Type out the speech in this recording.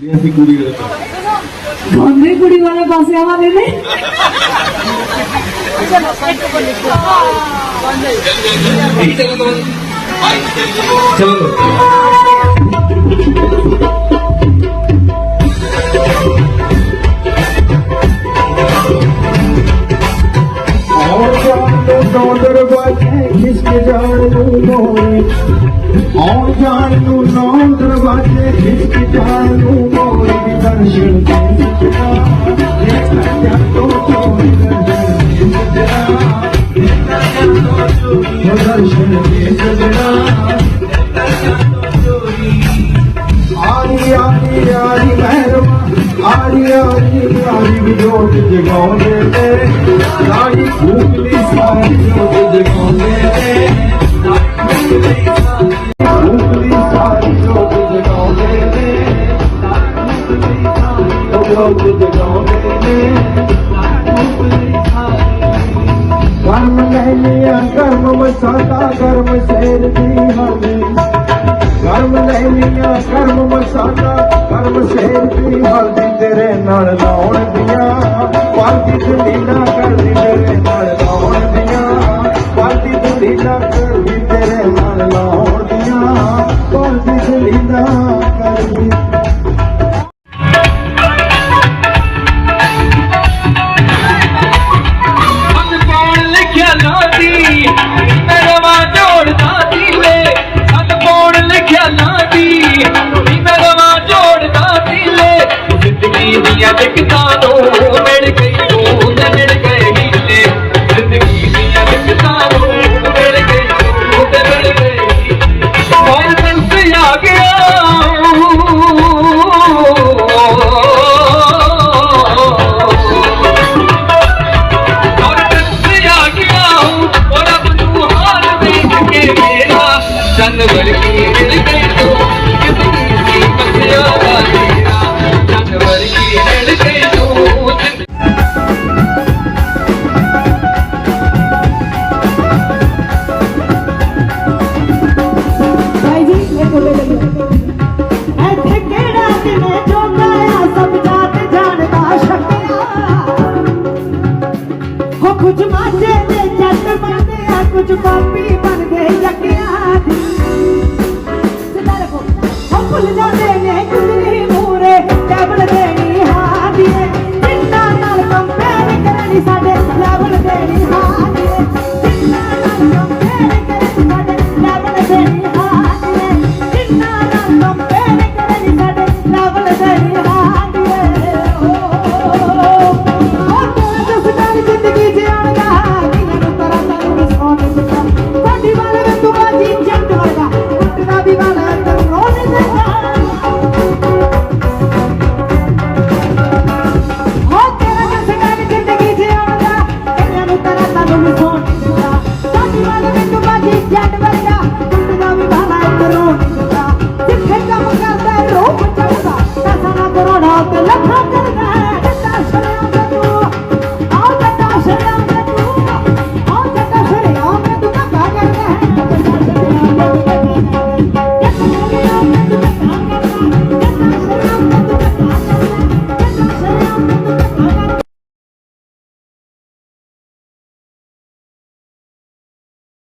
રિયાસી કુડી ગયો બોમ્બે કુડી વાળા પાસે આવા લેને ચલો দরবার কৃষ্ণ জানো মোরে ਆਉਣ ਜਾਣ ਨੂੰ ਨੌ ਦਰਵਾਜ਼ੇ ਖਿੱਚ ਜਾਣ ਨੂੰ ਮੋਰੀ ਵੀ ਦਰਸ਼ਨ ਦਰਸ਼ਨ ਕੇ ਸਜਣਾ ਆਰੀ ਆਰੀ ਆਰੀ ਮਹਿਰਮਾ, ਆਰੀ ਆਰੀ ਆਰੀ ਵਿਜੋਤ ਜਗਾਉਂਦੇ ਤੇ ਲਾੜੀ ਫੂਕਦੀ ਸਾਰੀ ਜੋਤ ਜਗਾਉਂਦੇ ਤੇ ਕਰਮ ਲੈਣੀਆਂ ਕਰਮ ਮਸਾਤਾ ਕਰਮ ਸ਼ੇਰ ਦੀ ਹਾਨੀ ਕਰਮ ਲੈਣੀਆਂ ਕਰਮ ਮਸਾਤਾ ਕਰਮ ਸ਼ੇਰ ਦੀ ਹਾਨੀ ਤੇਰੇ ਨਾਲ ਲਾਉਣ ਦੀਆਂ। ਪਾਕੀ ਜਲੀਲਾ 山の森に